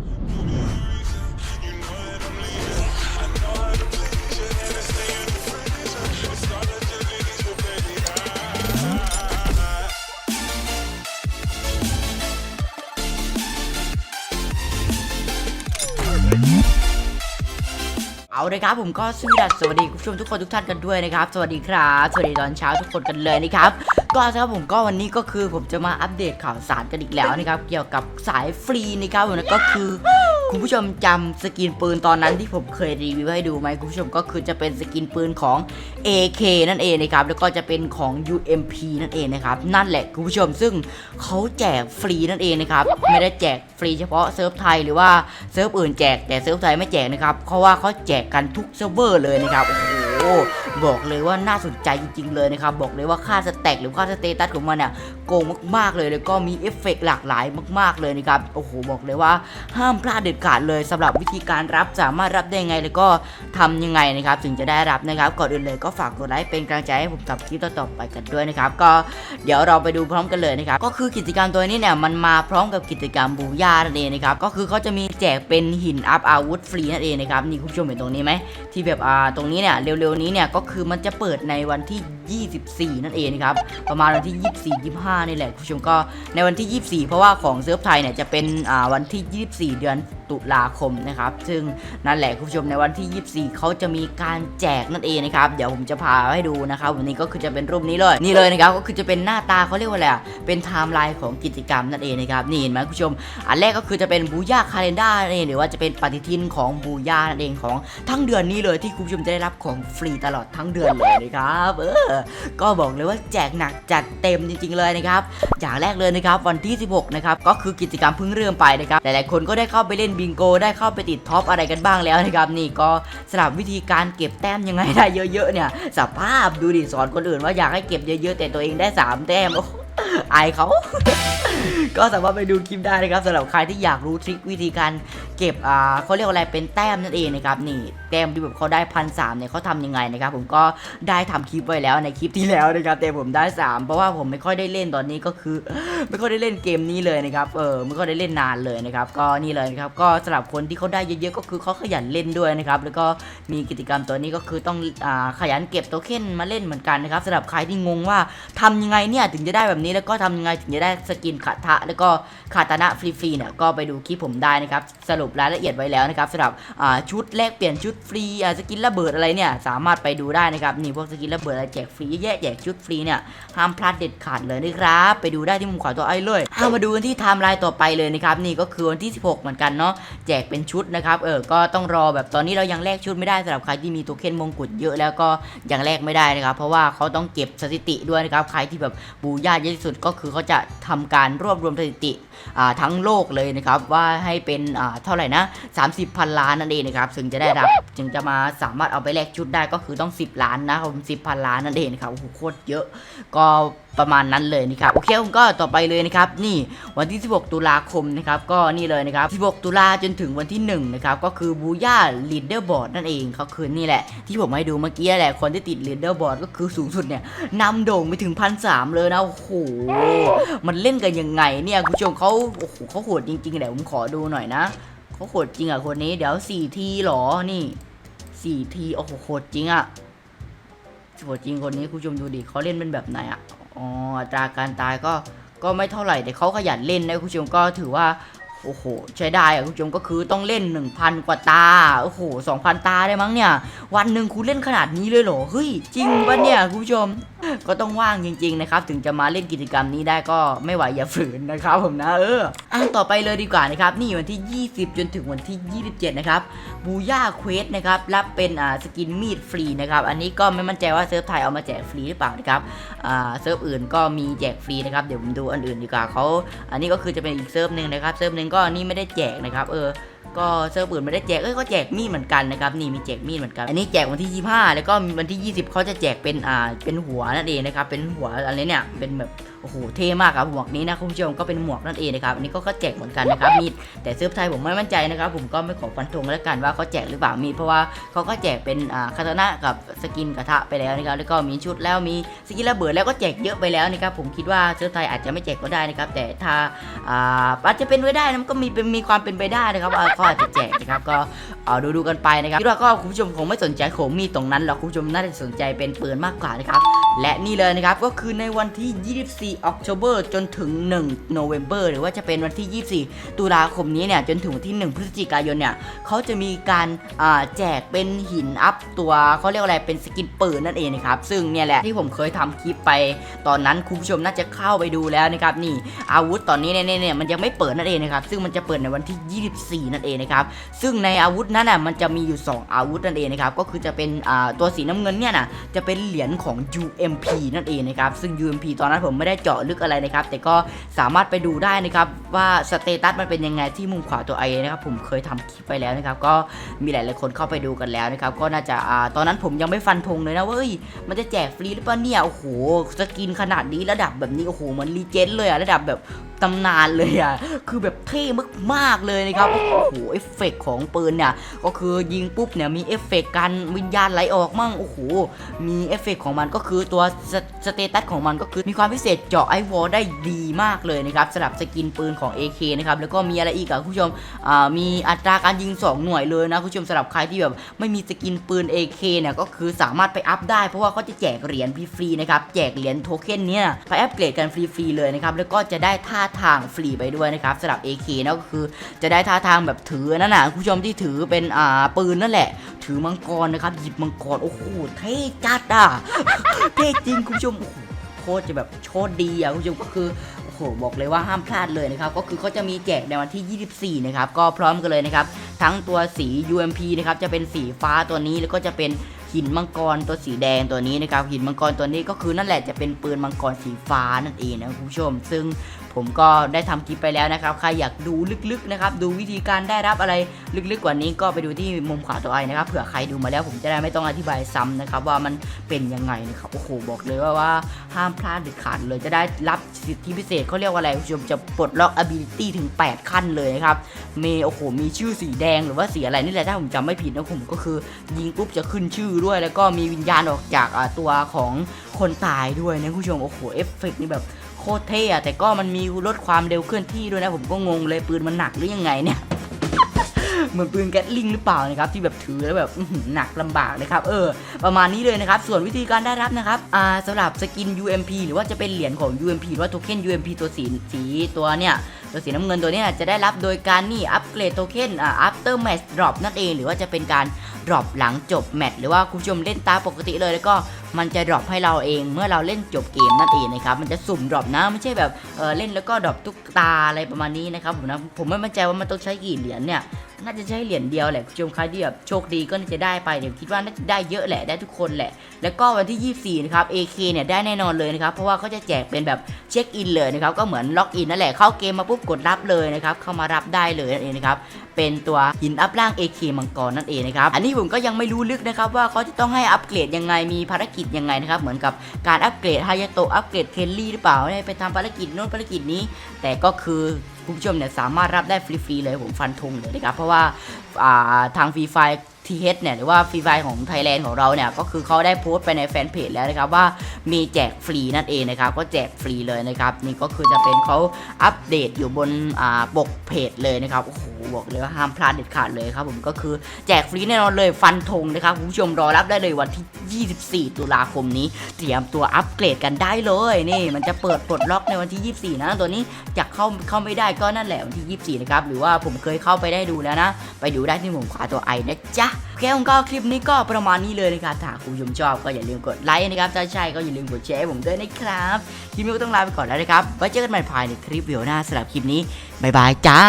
You know เอาเลยครับผมก็สวัสดีสวัสดีคุณผู้ชมทุกคนทุกท่านกันด้วยนะครับ สวัสดีครับสวัสดีตอนเช้าทุกคนกันเลยนะครับก็ครับผมก็วันนี้ก็คือผมจะมาอัปเดตข่าวสารกันอีกแล้วนะครับเกี่ยวกับสายฟรีนะครับผมก็คือ คุณผู้ชมจำสกินปืนตอนนั้นที่ผมเคยรีวิวให้ดูไหมคุณผู้ชมก็คือจะเป็นสกินปืนของ AK นั่นเองนะครับแล้วก็จะเป็นของ UMP นั่นเองนะครับนั่นแหละคุณผู้ชมซึ่งเขาแจกฟรีนั่นเองนะครับไม่ได้แจกฟรีเฉพาะเซิร์ฟไทยหรือว่าเซิร์ฟอื่นแจกแต่เซิร์ฟไทยไม่แจกนะครับเพราะว่าเขาแจกกันทุกเซิร์ฟเวอร์เลยนะครับโอ้โห บอกเลยว่าน่าสนใจจริงๆเลยนะครับบอกเลยว่าค่าสแต็กหรือค่าสเตตัสของมันเนี่ยโกงมากๆเลยแล้วก็มีเอฟเฟกต์หลากหลายมากๆเลยนะครับโอ้โหบอกเลยว่าห้ามพลาดเด็ดขาดเลยสำหรับวิธีการรับสามารถรับได้ยังไงแล้วก็ทำยังไงนะครับถึงจะได้รับนะครับก่อนอื่นเลยก็ฝากกดไลค์เป็นกำลังใจให้ผมทำคลิปต่อๆไปกันด้วยนะครับก็เดี๋ยวเราไปดูพร้อมกันเลยนะครับก็คือกิจกรรมตัวนี้เนี่ยมันมาพร้อมกับกิจกรรมบูย่านั่นเองนะครับก็คือเขาจะมีแจกเป็นหินอัพอาวุธฟรีนั่นเองนะครับนี่คุณผู้ชมเห็นตรงนี้ไหมที่แบบอ่าตรงนี้เนี่ยเร็วๆนี้เนี่ยก็คือมันจะเปิดในวันที่ 24 นั่นเองนะครับ ประมาณวันที่ 24 25 นี่แหละคุณผู้ชมก็ในวันที่ 24 เพราะว่าของเซิร์ฟไทยเนี่ยจะเป็นอ่าวันที่ 24 เดือนตุลาคมนะครับ ซึ่งนั่นแหละคุณผู้ชมในวันที่ 24 เขาจะมีการแจกนั่นเองนะครับ เดี๋ยวผมจะพาให้ดูนะครับวันนี้ก็คือจะเป็นรูปนี้เลย นี่เลยนะครับ ก็คือจะเป็นหน้าตาเขาเรียกว่าอะไรอะเป็นไทม์ไลน์ของกิจกรรมนั่นเองนะครับ นี่เห็นไหมคุณผู้ชม อันแรกก็คือจะเป็นบูย่าคาเลนด้านั่นเองหรือว่าจะเป็นปฏิทินของบูย่านั่นเองของทั้งเดือนนี้เลยที่คุณผู้ชมจะได้รับของฟรีตลอดทั้งเดือนเลยนะครับ เออ ก็บอกเลยว่าแจกหนักจัดเต็มจริง ๆ เลยนะครับ อย่างแรกเลยนะครับวันที่ 16 นะครับ ก็คือกิจกรรมเพิ่งเริ่มไปนะครับ หลายๆคนก็ได้เข้าไปเล่นบิงโก ได้เข้าไปติดท็อปอะไรกันบ้างแล้วนะครับ นี่ก็สลับวิธีการเก็บแต้มยังไงได้เยอะๆเนี่ย สภาพดูดิสอนคนอื่นว่าอยากให้เก็บเยอะๆแต่ตัวเองได้สามแต้มโอ้ อายเขา ก็สามารถไปดูคลิปได้นะครับสำหรับใครที่อยากรู้ทริควิธีการเก็บอ่าเขาเรียกว่าอะไรเป็นแต้มนั่นเองนะครับนี่แต้มที่แบบเขาได้พันสามเนี่ยเขาทำยังไงนะครับผมก็ได้ทำคลิปไว้แล้วในคลิปที่แล้วนะครับแต่ผมได้สามเพราะว่าผมไม่ค่อยได้เล่นตอนนี้ก็คือ ไม่ค่อยได้เล่นเกมนี้เลยนะครับเออไม่ค่อยได้เล่นนานเลยนะครับก็นี่เลยนะครับก็สำหรับคนที่เขาได้เยอะๆก็คือเขาขยันเล่นด้วยนะครับแล้วก็มีกิจกรรมตัวนี้ก็คือต้องอ่าขยันเก็บโทเค็นมาเล่นเหมือนกันนะครับสำหรับใครที่งงว่าทำยังไงเนี่ยถึงจะได้แบบนี้แล้วก็ทำยังไงถึงจะได้สกินคาทะ แล้วก็คาตานะฟรีๆเนี่ยก็ไปดูคลิปผมได้นะครับสรุปรายละเอียดไว้แล้วนะครับสำหรับชุดแลกเปลี่ยนชุดฟรีสกินระเบิดอะไรเนี่ยสามารถไปดูได้นะครับนี่พวกสกินระเบิดอะไรแจกฟรีแยะแจกชุดฟรีเนี่ยห้ามพลาดเด็ดขาดเลยนะครับไปดูได้ที่มุมขวาตัวไอ้เลยเอามาดูกันที่ไทม์ไลน์ต่อไปเลยนะครับนี่ก็คือวันที่ 16 เหมือนกันเนาะแจกเป็นชุดนะครับเออก็ต้องรอแบบตอนนี้เรายังแลกชุดไม่ได้สำหรับใครที่มีโทเคนมงกุฎเยอะแล้วก็ยังแลกไม่ได้นะครับเพราะว่าเขาต้องเก็บสถิติด้วยนะครับใครที่แบบบูย่าเยอะที่สุดก็คือเขาจะทำการรวบรวมสถิติทั้งโลกเลยนะครับ ว่าให้เป็นเท่าไหร่นะ30พันล้านนั่นเองนะครับถึงจะได้รับจึงจะมาสามารถเอาไปแลกชุดได้ก็คือต้อง 10 ล้านนะครับผมสิพันล้านนั่นเองนะครับโอ้โหโคตรเยอะก็ประมาณนั้นเลยนะครับโอเคผมก็ต่อไปเลยนะครับนี่วันที่ 16 ตุลาคมนะครับก็นี่เลยนะครับ 16 ตุลาจนถึงวันที่1นะครับก็คือบูย่าลีดเดอร์บอร์ดนั่นเองเขาคือนี่แหละ ที่ผมให้ดูเมื่อกี้แหละคนที่ติดลีดเดอร์บอร์ดก็คือสูงสุดเนี่ยนำโด่งไปถึงพันสามเลยนะโอ้โหมันเล่นกันยังไงเนี่ยคุณผู้ชมเขาโอ้โหเขาโหดจริงๆเดี๋ยวผมขอดูหน่อยนะเขาโหดจริงอะคนนี้เดี๋ยวสี่ทีหรอนี่สี่ทีโอ้โหโหดจริงอะโหดจริงคนนี้คุณผู้ชมดูดิเขาเล่นเป็นแบบไหนอะอ๋ออัตราการตายก็ก็ไม่เท่าไหร่แต่เขาขยันเล่นนะคุณผู้ชมก็ถือว่า โอ้โห ใช้ได้อะคุณผู้ชมก็คือต้องเล่น 1,000 กว่าตา โอ้โห 2,000 ตาได้มั้งเนี่ย วันหนึ่งคุณเล่นขนาดนี้เลยเหรอ เฮ้ย จริงปะเนี่ยคุณผู้ชม ก็ต้องว่างจริง ๆ นะครับ ถึงจะมาเล่นกิจกรรมนี้ได้ก็ไม่ไหวอย่าฝืนนะครับผมนะ เอออะต่อไปเลยดีกว่านะครับ นี่วันที่ 20 จนถึงวันที่ 27 นะครับบูย่าเควสนะครับ รับเป็นอ่าสกินมีดฟรีนะครับ อันนี้ก็ไม่มั่นใจว่าเซิร์ฟไทยเอามาแจกฟรีหรือเปล่านะครับอ่าเซิร์ฟอื่นก็มีแจกฟรีนะครับ เดี๋ยวผมดูอันอื่นดีกว่าเขาอันนี้ก็คือจะเป็นอีกเซิร์ฟหนึ่งนะครับ เซิร์ฟหนึ่งก็นี่ไม่ได้แจกนะครับ เออ ก็เซิร์ฟอื่นไม่ได้แจก เอ้ยก็แจกมีดเหมือนกันนะครับ นี่มีแจกมีดเหมือนกัน อันนี้แจกวันที่ 25 แล้วก็วันที่ 20เขาจะแจกเป็น อ่า เป็นหัวนั่นเองนะครับ เป็นหัวอะไรเนี่ย เป็นแบบ โอ้โหเท่มากครับหมวกนี้นะคุณผู้ชมก็เป็นหมวกนั่นเองนะครับอันนี้ก็แจกเหมือนกันนะครับมีดแต่เซิร์ฟไทยผมไม่มั่นใจนะครับ ผมก็ไม่ขอฟันธงแล้วกันว่าเขาแจกหรือเปล่ามีเพราะว่าเขาก็แจกเป็นอ่าคาตานะกับสกินกระทะไปแล้วนะครับแล้วก็มีชุดแล้วมีสกินระเบิดแล้วก็แจกเยอะไปแล้วนะครับผมคิดว่าเซิร์ฟไทยอาจจะไม่แจกก็ได้นะครับแต่ถ้าอ่าอาจจะเป็นไปได้นะมันก็มีเป็นมีความเป็นไปได้นะครับว่าเขาอาจจะแจกนะครับก็เอาดูดูกันไปนะครับคิดว่าก็คุณผู้ชมคงไม่สนใจโขมมีตรงนั้นหรอกคุณผู้ชมน่าจะสนใจเป็นปืนมากกว่านะครับและนี่เลยนะครับ ก็คือในวันที่ 24 October จนถึง 1 November หรือว่าจะเป็นวันที่ 24 ตุลาคมนี้เนี่ยจนถึงวันที่ 1 พฤศจิกายนเนี่ยเขาจะมีการแจกเป็นหินอัพตัวเขาเรียกอะไรเป็นสกินปืนนั่นเองนะครับ ซึ่งเนี่ยแหละที่ผมเคยทำคลิปไปตอนนั้นคุณผู้ชมน่าจะเข้าไปดูแล้วนะครับนี่อาวุธตอนนี้เนี่ยเนี่ยเนี่ยมันยังไม่เปิดนั่นเองนะครับซึ่งมันจะเปิดในวันที่ 24 นั่นเองนะครับซึ่งในอาวุธนั้นน่ะมันจะมีอยู่ 2 อาวุธนั่นเองนะครับก็คือจะเป็นตัวสีน้ำเงินเนี่ยนะจะเป็นเหรียญของ UMP นั่นเองนะครับซึ่ง UMP ตอนนั้นผมไม่ได้เจาะลึกอะไรนะครับแต่ก็สามารถไปดูได้นะครับว่าสเตตัสมันเป็นยังไงที่มุมขวาตัวไอนะครับผมเคยทำคลิปไปแล้วนะครับก็มีหลายๆคนเข้าไปดูกันแล้วนะครับก็น่าจะอ่าตอนนั้นผมยังไม่ฟันธงเลยนะว่าเอ้ยมันจะแจกฟรีหรือเปล่าเนี่ยโอ้โหสกินขนาดนี้ระดับแบบนี้โอ้โหเหมันรีเจนเลยอะระดับแบบตำนานเลยอะคือแบบเท่มากๆเลยนะครับ โอ้โห เอฟเฟกต์ของปืนเนี่ย ก็คือยิงปุ๊บเนี่ยมีเอฟเฟกต์การวิญญาณไหลออกมั่ง โอ้โห มีเอฟเฟกต์ของมันก็คือตัวสเตตัสของมันก็คือมีความพิเศษเจาะไอวอลได้ดีมากเลยนะครับสำหรับสกินปืนของ AK นะครับแล้วก็มีอะไรอีกอะคุณผู้ชมมีอัตราการยิง 2 หน่วยเลยนะคุณผู้ชมสำหรับใครที่แบบไม่มีสกินปืน AK เนี่ยก็คือสามารถไปอัพได้เพราะว่าเขาจะแจกเหรียญฟรีๆนะครับแจกเหรียญโทเค็นเนี่ยไปอัปเกรดกันฟรีๆเลยนะครับแล้วก็จะได้ท่าทางฟรีไปด้วยนะครับสำหรับ AK นะก็คือจะได้ท่าทางแบบถือนั่นน่ะคุณผู้ชมที่ถือเป็นอ่าปืนนั่นแหละถือมังกรนะครับ หยิบมังกรโอ้โหเท่จัดอะเท่จริงคุณผู้ชมโอ้โหโคตรจะแบบโชดดีอะคุณผู้ชมก็คือโอ้โหบอกเลยว่าห้ามพลาดเลยนะครับ ก็คือเขาจะมีแจกในวันที่ 24 นะครับ ก็พร้อมกันเลยนะครับ ทั้งตัวสี UMP นะครับจะเป็นสีฟ้าตัวนี้แล้วก็จะเป็นหินมังกรตัวสีแดงตัวนี้นะครับหินมังกรตัวนี้ก็คือนั่นแหละจะเป็นปืนมังกรสีฟ้านั่นเองนะคุณผู้ชม ซึ่งผมก็ได้ทำคลิปไปแล้วนะครับ ใครอยากดูลึกๆนะครับ ดูวิธีการได้รับอะไรลึกๆกว่านี้ก็ไปดูที่มุมขวาตัวไอนะครับ เผื่อใครดูมาแล้วผมจะได้ไม่ต้องอธิบายซ้ำนะครับ ว่ามันเป็นยังไงนะครับ โอ้โห บอกเลยว่าว่าห้ามพลาดเด็ดขาดเลย จะได้รับสิทธิพิเศษเขาเรียกว่าอะไรคุณผู้ชมจะปลดล็อก ability ถึง 8 ขั้นเลยนะครับ เมโอ้โห มีชื่อสีแดงหรือว่าสีอะไรนี่แหละถ้าผมจำไม่ผิดนะผมก็คือยิงปุ๊บจะขึ้นชื่อด้วย แล้วก็มีวิญญาณออกจากตัวของคนตายด้วยนะคุณผู้ชม โอ้โห เอฟเฟกต์นี่แบบ โคตรเท่อะแต่ก็มันมีลดความเร็วเคลื่อนที่ด้วยนะผมก็งงเลยปืนมันหนักหรือยังไงเนี่ยเหมือนปืนแก๊สลิงหรือเปล่านะครับที่แบบถือแล้วแบบหนักลำบากนะครับเออประมาณนี้เลยนะครับ ส่วนวิธีการได้รับนะครับอ่าสำหรับสกิน UMP หรือว่าจะเป็นเหรียญของ UMP หรือว่าโทเค็น UMP ตัวสีสีตัวเนี่ยตัวสีน้ำเงินตัวเนี้ยจะได้รับโดยการนี่อัปเกรดโทเค็นอ่า after match drop นั่นเอง หรือว่าจะเป็นการ ดรอปหลังจบแมตช์หรือว่าคุณผู้ชมเล่นตามปกติเลยแล้วก็มันจะดรอปให้เราเองเมื่อเราเล่นจบเกมนั่นเองนะครับมันจะสุ่มดรอปนะไม่ใช่แบบเออเล่นแล้วก็ดรอปทุกตาอะไรประมาณนี้นะครับผมนะผมไม่มั่นใจว่ามันต้องใช้กี่เหรียญเนี่ย น่าจะใช้เหรียญเดียวแหละคุณผู้ชมใครที่แบบโชคดีก็น่าจะได้ไปเดี๋ยวคิดว่าน่าจะได้เยอะแหละได้ทุกคนแหละ แล้วก็วันที่ 24 นะครับ AK เนี่ยได้แน่นอนเลยนะครับ เพราะว่าเขาจะแจกเป็นแบบเช็คอินเลยนะครับ ก็เหมือนล็อกอินนั่นแหละ เข้าเกมมาปุ๊บกดรับเลยนะครับ เข้ามารับได้เลยนั่นเองนะครับ เป็นตัวหินอัพร่าง AK มังกรนั่นเองนะครับ อันนี้ผมก็ยังไม่รู้ลึกนะครับว่าเขาจะต้องให้อัปเกรดยังไง มีภารกิจยังไงนะครับ เหมือนกับการอัปเกรดฮายาโตะอัปเกรดเคนลี่หรือเปล่า ไปทำภารกิจโน้นภารกิจนี้ แต่ก็คือผู้ชมเนี่ยสามารถรับได้ฟรีๆเลยผมฟันธงเลยนะครับเพราะว่าอ่าทางฟรีไฟ ทีเฮดเนี่ยหรือว่าฟรีไฟของไทยแลนด์ของเราเนี่ยก็คือเขาได้โพสต์ไปในแฟนเพจแล้วนะครับว่ามีแจกฟรีนั่นเองนะครับก็แจกฟรีเลยนะครับนี่ก็คือจะเป็นเขาอัปเดตอยู่บนอ่าปกเพจเลยนะครับโอ้โหบอกเลยว่าห้ามพลาดเด็ดขาดเลยครับผมก็คือแจกฟรีแน่นอนเลยฟันธงนะครับคุณผู้ชมรอรับได้เลยวันที่ 24 ตุลาคมนี้ เตรียมตัวอัปเกรดกันได้เลยนี่มันจะเปิดปลดล็อกในวันที่ 24 นะตัวนี้อยากเข้าเข้าไม่ได้ก็นั่นแหละวันที่ 24 นะครับหรือว่าผมเคยเข้าไปได้ดูแล้วนะ ไปดูได้ที่มุมขวาตัวไอนะจ๊ะโอเคผมก็คลิปนี้ก็ประมาณนี้เลยนะครับถ้าคุณผู้ชมชอบก็อย่าลืมกดไลค์นะครับถ้าใช่ก็อย่าลืมกดแชร์ผมด้วยนะครับคลิปนี้ก็ต้องลาไปก่อนแล้วนะครับไว้เจอกันใหม่ภายในคลิปวิดีโอหน้าสำหรับคลิปนี้บ๊ายบายจ้า